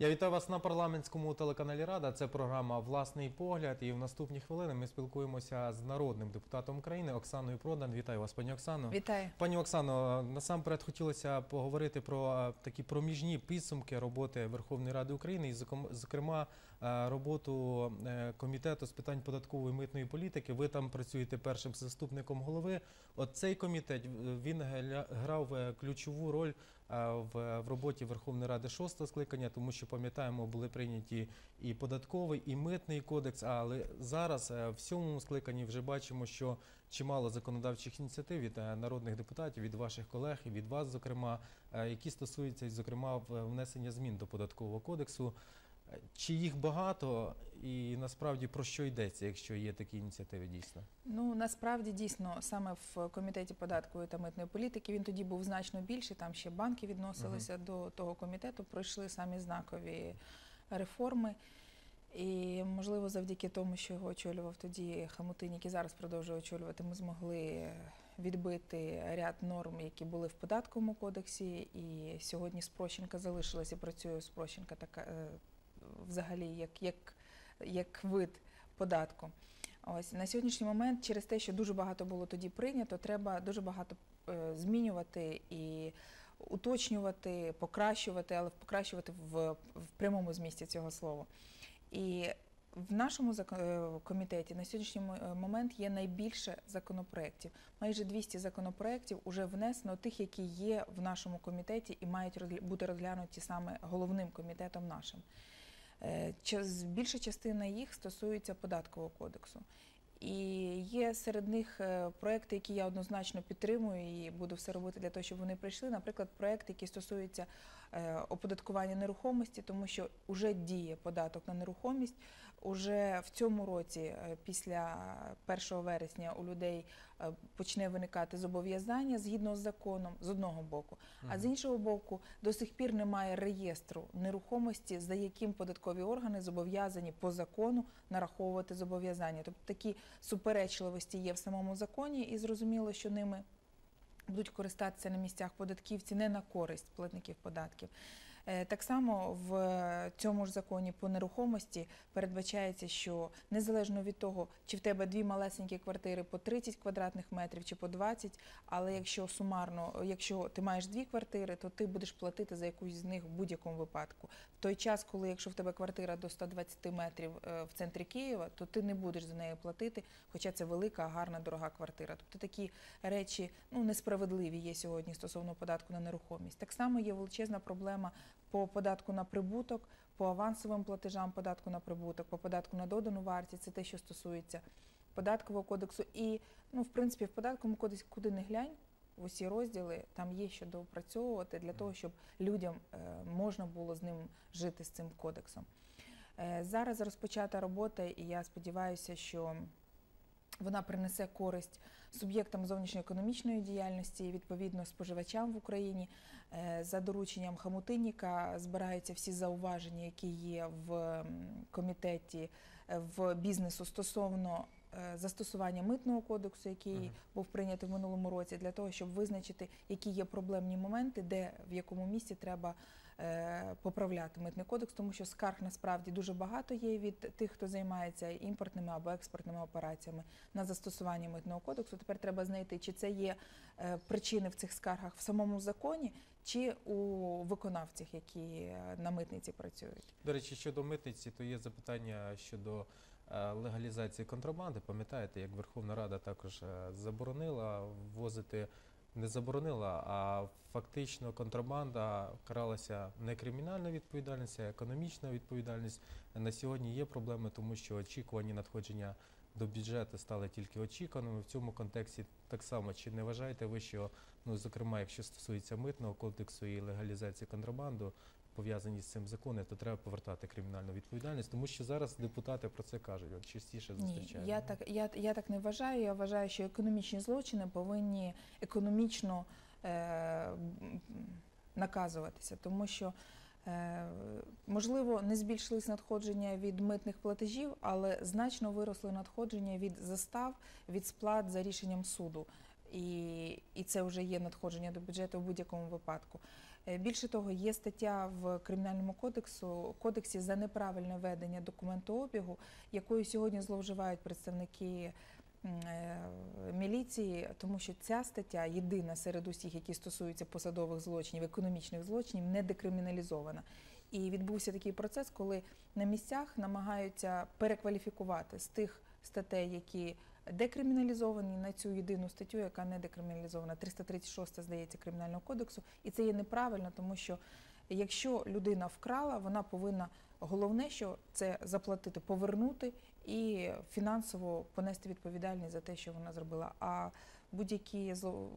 Я вітаю вас на парламентському телеканалі Рада. Це програма Власний погляд. І в наступні хвилини ми спілкуємося з народним депутатом України Оксаною Продан. Вітаю вас, пані Оксано. Вітаю. Пані Оксано, насамперед хотілося поговорити про такі проміжні підсумки роботи Верховної Ради України, і зокрема роботу е, комітету з питань податкової митної політики. Ви там працюєте першим заступником голови. От цей комітет е, він грав е, ключову роль е, в, роботі Верховної Ради шостого скликання, тому що пам'ятаємо, були прийняті і податковий, і митний кодекс. Але зараз е, в сьомому скликанні вже бачимо, що чимало законодавчих ініціатив від е, народних депутатів, від ваших колег і від вас, зокрема, е, які стосуються, зокрема, внесення змін до податкового кодексу. Чи їх багато, і насправді про що йдеться, якщо є такі ініціативи дійсно? Ну насправді дійсно саме в комітеті податкової та митної політики він тоді був значно більший. Там ще банки відносилися до того комітету. Пройшли самі знакові реформи. І можливо, завдяки тому, що його очолював тоді Хамутин, який зараз продовжує очолювати, ми змогли відбити ряд норм, які були в податковому кодексі. І сьогодні спрощенка залишилася. Працює спрощенка така е, взагалі як, як, як вид податку. Ось на сьогоднішній момент, через те, що дуже багато було тоді прийнято, треба дуже багато е, змінювати і уточнювати, покращувати, але покращувати в, в прямому змісті цього слова. І в нашому е, комітеті на сьогоднішній е, момент є найбільше законопроєктів. Майже 200 законопроєктів вже внесено тих, які є в нашому комітеті і мають бути розглянуті саме головним комітетом нашим. Е, Більша частина їх стосується податкового кодексу. І є серед них е, проекти, які я однозначно підтримую і буду все робити для того, щоб вони прийшли. Наприклад, проект, який стосується е, оподаткування нерухомості, тому що вже діє податок на нерухомість. Уже в цьому році, е, після 1 вересня, у людей е, почне виникати зобов'язання згідно з законом з одного боку. А з іншого боку, до сих пір немає реєстру нерухомості, за яким податкові органи зобов'язані по закону нараховувати зобов'язання. Тобто такі суперечливості є в самому законі, і зрозуміло, що ними будуть користатися на місцях податківці не на користь платників податків. Е, Так само в цьому ж законі по нерухомості передбачається, що незалежно від того, чи в тебе дві малесенькі квартири по 30 квадратних метрів чи по 20, але якщо сумарно, якщо ти маєш дві квартири, то ти будеш платити за якусь з них в будь-якому випадку. В той час, коли якщо в тебе квартира до 120 метрів е, в центрі Києва, то ти не будеш за нею платити, хоча це велика, гарна, дорога квартира. Тобто такі речі ну несправедливі є сьогодні стосовно податку на нерухомість. Так само є величезна проблема по податку на прибуток, по авансовим платежам податку на прибуток, по податку на додану вартість. Це те, що стосується податкового кодексу. І ну, в принципі, в податковому кодексі куди не глянь. В усі розділи там є що доопрацьовувати для того, щоб людям е, можна було з ним жити з цим кодексом. Е, Зараз розпочата робота, і я сподіваюся, що вона принесе користь суб'єктам зовнішньоекономічної діяльності і відповідно споживачам в Україні. Е, За дорученням Хамутинніка збираються всі зауваження, які є в комітеті е, в бізнесу стосовно е, застосування митного кодексу, який Мгм. був прийнятий в минулому році, для того, щоб визначити, які є проблемні моменти, де в якому місці треба поправляти митний кодекс, тому що скарг насправді дуже багато є від тих, хто займається імпортними або експортними операціями на застосування митного кодексу. Тепер треба знайти, чи це є е, причини в цих скаргах в самому законі, чи у виконавцях, які е, на митниці працюють. До речі, щодо митниці, то є запитання щодо е, легалізації контрабанди. Пам'ятаєте, як Верховна Рада також е, заборонила ввозити, не заборонила, а фактично контрабанда каралася не кримінальна відповідальність, а економічна відповідальність. На сьогодні є проблеми, тому що очікувані надходження до бюджету стали тільки очікуваними. В цьому контексті так само чи не вважаєте ви, що ну зокрема, якщо стосується митного кодексу і легалізації контрабанду, пов'язані з цим закони, то треба повертати кримінальну відповідальність, тому що зараз депутати про це кажуть. От частіше Ні, я так, я, я так не вважаю. Я вважаю, що економічні злочини повинні економічно е, наказуватися, тому що. е, Можливо, не збільшились надходження від митних платежів, але значно виросли надходження від застав, від сплат за рішенням суду. І, і це вже є надходження до бюджету в будь-якому випадку. Е, Більше того, є стаття в кримінальному кодексу кодексі за неправильне ведення документообігу, якою сьогодні зловживають представники е, міліції, тому що ця стаття єдина серед усіх, які стосуються посадових злочинів, економічних злочинів, не декриміналізована. І відбувся такий процес, коли на місцях намагаються перекваліфікувати з тих статей, які декриміналізовані на цю єдину статтю, яка не декриміналізована. 336, здається, кримінального кодексу. І це є неправильно, тому що якщо людина вкрала, вона повинна головне, що це заплатити, повернути і фінансово понести відповідальність за те, що вона зробила. А будь-які зло...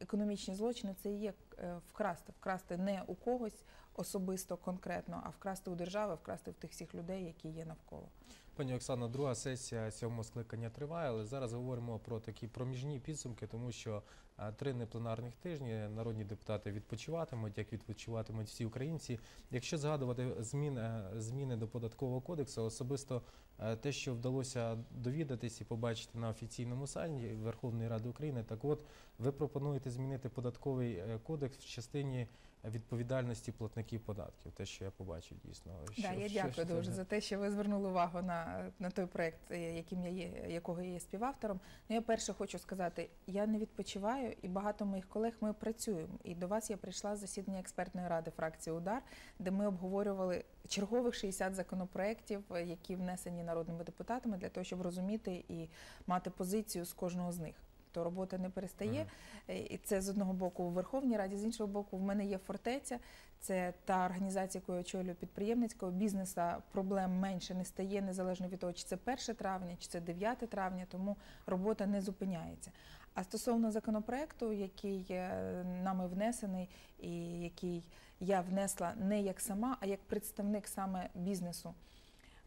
економічні злочини це є е, вкрасти, вкрасти не у когось особисто конкретно, а вкрасти у держави, вкрасти в тих всіх людей, які є навколо. Пані Оксано, друга сесія сьомого скликання триває, але зараз говоримо про такі проміжні підсумки, тому що а, три непленарних тижні народні депутати відпочиватимуть, як відпочиватимуть всі українці. Якщо згадувати зміни, зміни до податкового кодексу, особисто е, те, що вдалося довідатись і побачити на офіційному сайті Верховної Ради України, так от ви пропонуєте змінити податковий е, кодекс в частині відповідальності платників податків. Те, що я побачив дійсно. Що- Да, я що- дякую що дуже за- за те, що ви звернули увагу на, на той проект, е, яким я є, якого я є співавтором. Ну, я перше хочу сказати, я не відпочиваю, і багато моїх колег ми працюємо. І до вас я прийшла з засідання експертної ради фракції Удар, де ми обговорювали чергових 60 законопроєктів, е, які внесені народними депутатами для того, щоб розуміти і мати позицію з кожного з них. То робота не перестає. Е, І це з одного боку в Верховній Раді, з іншого боку, в мене є фортеця. Це та організація, яку я очолюю підприємницького бізнеса. Проблем менше не стає, незалежно від того, чи це 1 травня, чи це 9 травня, тому робота не зупиняється. А стосовно законопроекту, який е, нами внесений, і який я внесла не як сама, а як представник саме бізнесу.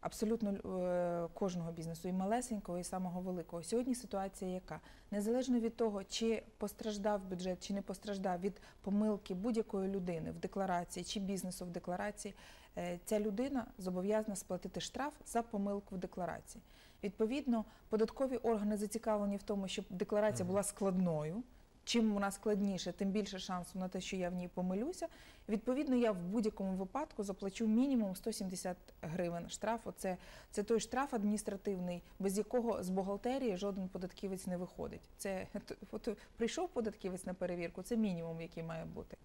Абсолютно е, кожного бізнесу, і малесенького, і самого великого. Сьогодні ситуація яка? Незалежно від того, чи постраждав бюджет, чи не постраждав від помилки будь-якої людини в декларації чи бізнесу в декларації, е, ця людина зобов'язана сплатити штраф за помилку в декларації. Відповідно, податкові органи зацікавлені в тому, щоб декларація була складною. Чим вона складніше, тим більше шансу на те, що я в ній помилюся. Відповідно, я в будь-якому випадку заплачу мінімум 170 гривень штрафу. Це, це той штраф адміністративний, без якого з бухгалтерії жоден податківець не виходить. Це от, прийшов податківець на перевірку, це мінімум, який має бути.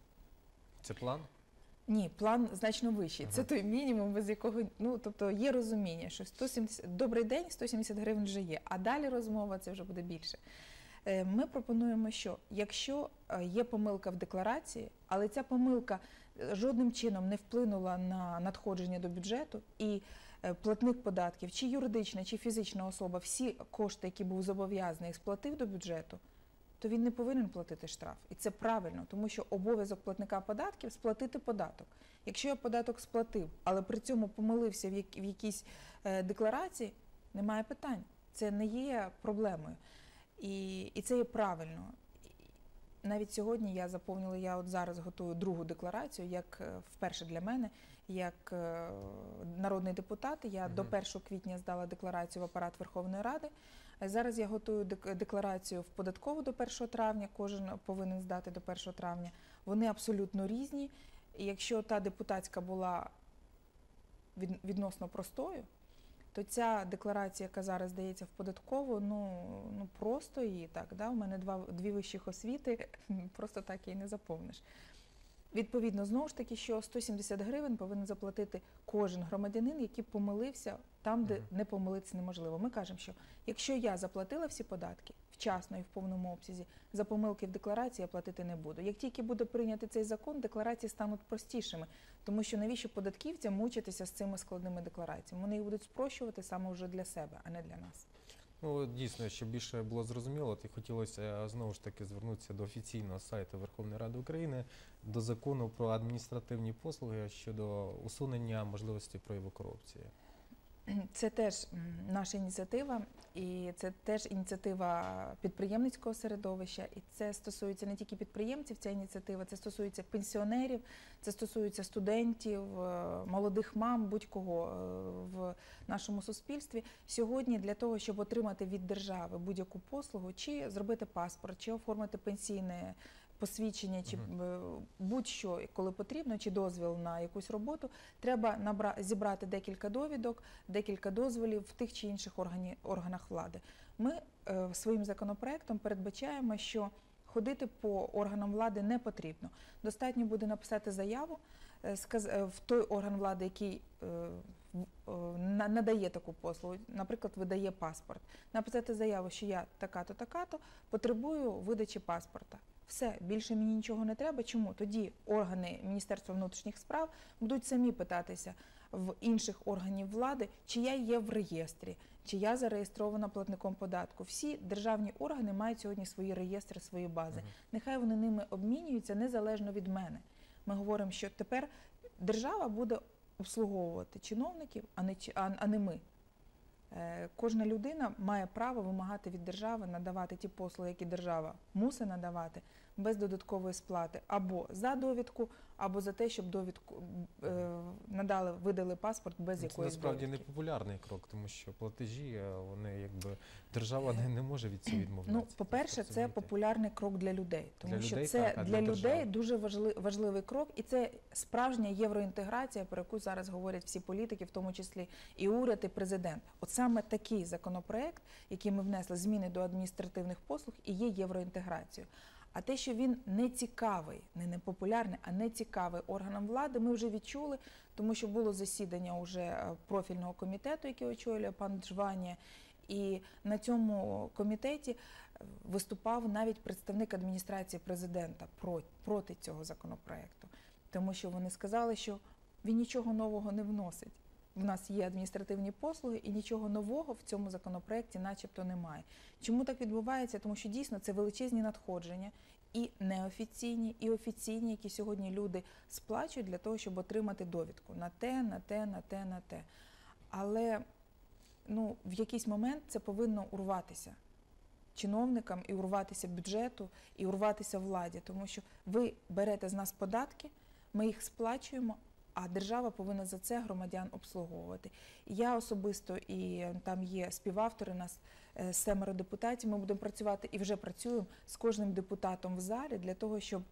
Це план? Ні, план значно вищий. Це той мінімум, без якого ну тобто є розуміння, що 170, добрий день, 170 гривень вже є. А далі розмова це вже буде більше. Е, Ми пропонуємо, що якщо е, є помилка в декларації, але ця помилка е, жодним чином не вплинула на надходження до бюджету, і платник податків, чи юридична, чи фізична особа, всі кошти, які був зобов'язаний, сплатив до бюджету, то він не повинен платити штраф. І це правильно, тому що обов'язок платника податків сплатити податок. Якщо я податок сплатив, але при цьому помилився в, в якійсь декларації, немає питань. Це не є проблемою. І, і це є правильно. Навіть сьогодні я заповнила, я от зараз готую другу декларацію, як е, вперше для мене, як е, народний депутат. Я Мгм. до 1 квітня здала декларацію в апарат Верховної Ради. Зараз я готую дек- декларацію в податкову до 1 травня. Кожен повинен здати до 1 травня. Вони абсолютно різні. І якщо та депутатська була від- відносно простою, то ця декларація, яка зараз дається в податкову, ну, ну просто її так. Да? У мене два, дві вищих освіти, просто так її не заповниш. Відповідно, знову ж таки, що 170 гривень повинен заплатити кожен громадянин, який помилився там, де не помилитися неможливо. Ми кажемо, що якщо я заплатила всі податки вчасно і в повному обсязі, за помилки в декларації я платити не буду. Як тільки буде прийнятий цей закон, декларації стануть простішими, тому що навіщо податківцям мучитися з цими складними деклараціями? Вони їх будуть спрощувати саме вже для себе, а не для нас. Ну дійсно, щоб більше було зрозуміло, то хотілося е, знову ж таки звернутися до офіційного сайту Верховної Ради України до закону про адміністративні послуги щодо усунення можливості прояву корупції. Це теж наша ініціатива, і це теж ініціатива підприємницького середовища. І це стосується не тільки підприємців, ця ініціатива, це стосується пенсіонерів, це стосується студентів, е, молодих мам, будь-кого е, в нашому суспільстві. Сьогодні для того, щоб отримати від держави будь-яку послугу, чи зробити паспорт, чи оформити пенсійне. Посвідчення чи е, будь-що, коли потрібно, чи дозвіл на якусь роботу, треба набра... зібрати декілька довідок, декілька дозволів в тих чи інших органі... органах влади. Ми е, своїм законопроектом передбачаємо, що ходити по органам влади не потрібно. Достатньо буде написати заяву е, в той орган влади, який надає таку послугу, наприклад, видає паспорт. Написати заяву, що я така-то, така-то, потребую видачі паспорта. Все, більше мені нічого не треба. Чому? Тоді органи Міністерства внутрішніх справ будуть самі питатися в інших органів влади, чи я є в реєстрі, чи я зареєстрована платником податку. Всі державні органи мають сьогодні свої реєстри, свої бази. Нехай вони ними обмінюються незалежно від мене. Ми говоримо, що тепер держава буде обслуговувати чиновників, а не, а не ми. Е, Кожна людина має право вимагати від держави надавати ті послуги, які держава мусить надавати без додаткової сплати або за довідку, або за те, щоб довідку е, надали, видали паспорт без Це якоїсь насправді довідки. непопулярний крок, тому що платежі е, вони якби держава не, не може від цього відмовлятися. Ну, по-перше, це популярний крок для людей, тому Для що людей це так, для, для людей дуже важли, важливий крок, і це справжня євроінтеграція, про яку зараз говорять всі політики, в тому числі і уряд, і президент. От саме такий законопроект, який ми внесли, зміни до адміністративних послуг, і є євроінтеграцією. А те, що він не цікавий, не непопулярний, а не цікавий органам влади, ми вже відчули, тому що було засідання уже е, профільного комітету, який очолює пан Джвані, і на цьому комітеті е, виступав навіть представник адміністрації президента проти цього законопроекту, тому що вони сказали, що він нічого нового не вносить. В нас є адміністративні послуги, і нічого нового в цьому законопроекті, начебто, немає. Чому так відбувається? Тому що дійсно це величезні надходження, і неофіційні, і офіційні, які сьогодні люди сплачують для того, щоб отримати довідку на те, на те, на те, на те. Але ну, в якийсь момент це повинно урватися чиновникам і урватися бюджету, і урватися владі, тому що ви берете з нас податки, ми їх сплачуємо. А держава повинна за це громадян обслуговувати. Я особисто і там є співавтори, нас е, семеро депутатів. Ми будемо працювати і вже працюємо з кожним депутатом в залі для того, щоб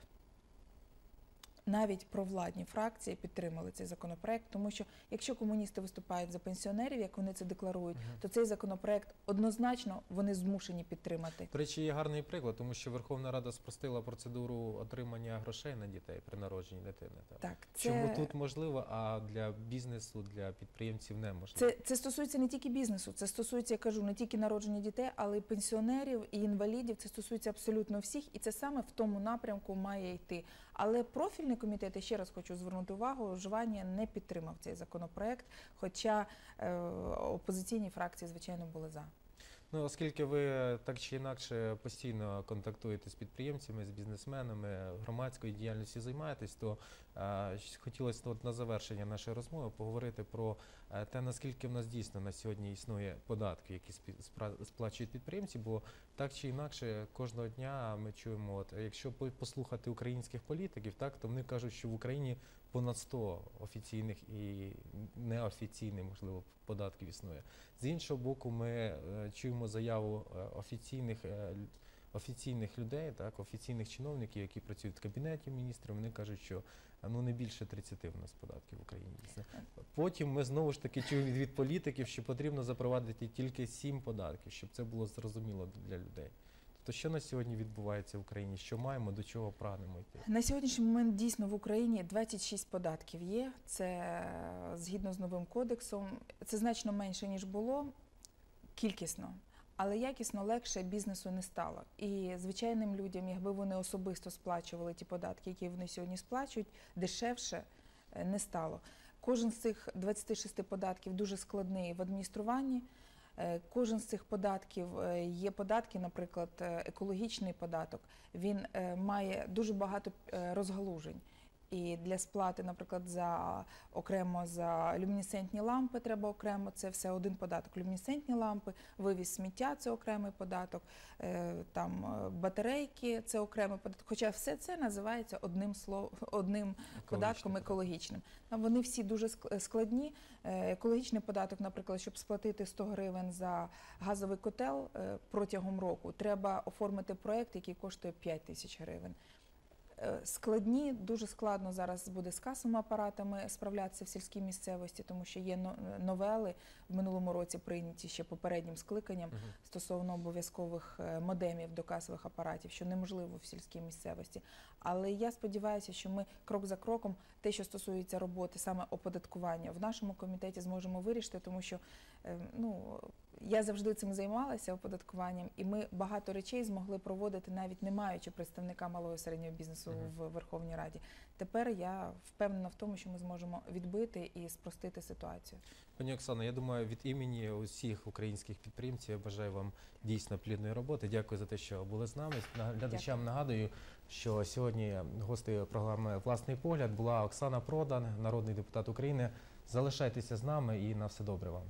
навіть провладні фракції підтримали цей законопроект, тому що якщо комуністи виступають за пенсіонерів, як вони це декларують, Мгм. то цей законопроект однозначно вони змушені підтримати. До речі, є гарний приклад, тому що Верховна Рада спростила процедуру отримання грошей на дітей при народженні дитини. Так. Так, це... Чому тут можливо, а для бізнесу, для підприємців неможливо? Це, це стосується не тільки бізнесу, це стосується, я кажу, не тільки народження дітей, але й пенсіонерів і інвалідів. Це стосується абсолютно всіх, і це саме в тому напрямку має йти. Але профільний комітет, я ще раз хочу звернути увагу, вживання не підтримав цей законопроект, хоча е, опозиційні фракції, звичайно, були за. Ну, оскільки ви так чи інакше постійно контактуєте з підприємцями, з бізнесменами, громадською діяльністю займаєтесь, то е, хотілося от на завершення нашої розмови поговорити про е, те, наскільки в нас дійсно на сьогодні існує податки, які сплачують підприємці, бо так чи інакше кожного дня ми чуємо, от якщо по- послухати українських політиків, так то вони кажуть, що в Україні понад 100 офіційних і неофіційних, можливо, податків існує. З іншого боку, ми е, чуємо заяву е, офіційних, е, офіційних людей, так, офіційних чиновників, які працюють в кабінеті міністрів. Вони кажуть, що ну не більше 30 в нас податків в Україні. Потім ми знову ж таки чуємо від політиків, що потрібно запровадити тільки 7 податків, щоб це було зрозуміло для людей. То що на сьогодні відбувається в Україні? Що маємо, до чого прагнемо йти? На сьогоднішній момент дійсно в Україні 26 податків є. Це е, згідно з новим кодексом. Це значно менше ніж було кількісно. Але якісно легше бізнесу не стало. І звичайним людям, якби вони особисто сплачували ті податки, які вони сьогодні сплачують, дешевше е, не стало. Кожен з цих 26 податків дуже складний в адмініструванні. Е, Кожен з цих податків е, є податки, наприклад, е, екологічний податок. Він має дуже багато розгалужень. І для сплати, наприклад, за окремо за люмінесцентні лампи треба окремо. Це все один податок. Люмінесцентні лампи, вивіз сміття це окремий податок, е, там е, батарейки це окремий податок. Хоча все це називається одним словом, одним податком екологічним. Там вони всі дуже ск- складні. Е, Екологічний податок, наприклад, щоб сплатити 100 гривень за газовий котел протягом року, треба оформити проект, який коштує 5 тисяч гривень. Е, Складні, дуже складно зараз буде з касовими апаратами справлятися в сільській місцевості, тому що є новели в минулому році прийняті ще попереднім скликанням стосовно обов'язкових е, модемів до касових апаратів, що неможливо в сільській місцевості. Але я сподіваюся, що ми крок за кроком, те, що стосується роботи саме оподаткування, в нашому комітеті зможемо вирішити, тому що е, ну. Я завжди цим займалася оподаткуванням, і ми багато речей змогли проводити, навіть не маючи представника малого і середнього бізнесу в Верховній Раді. Тепер я впевнена в тому, що ми зможемо відбити і спростити ситуацію. Пані Оксано, я думаю, від імені усіх українських підприємців я бажаю вам дійсно плідної роботи. Дякую за те, що були з нами. На- Глядачам нагадую, що сьогодні гостею програми Власний погляд була Оксана Продан, народний депутат України. Залишайтеся з нами і на все добре вам.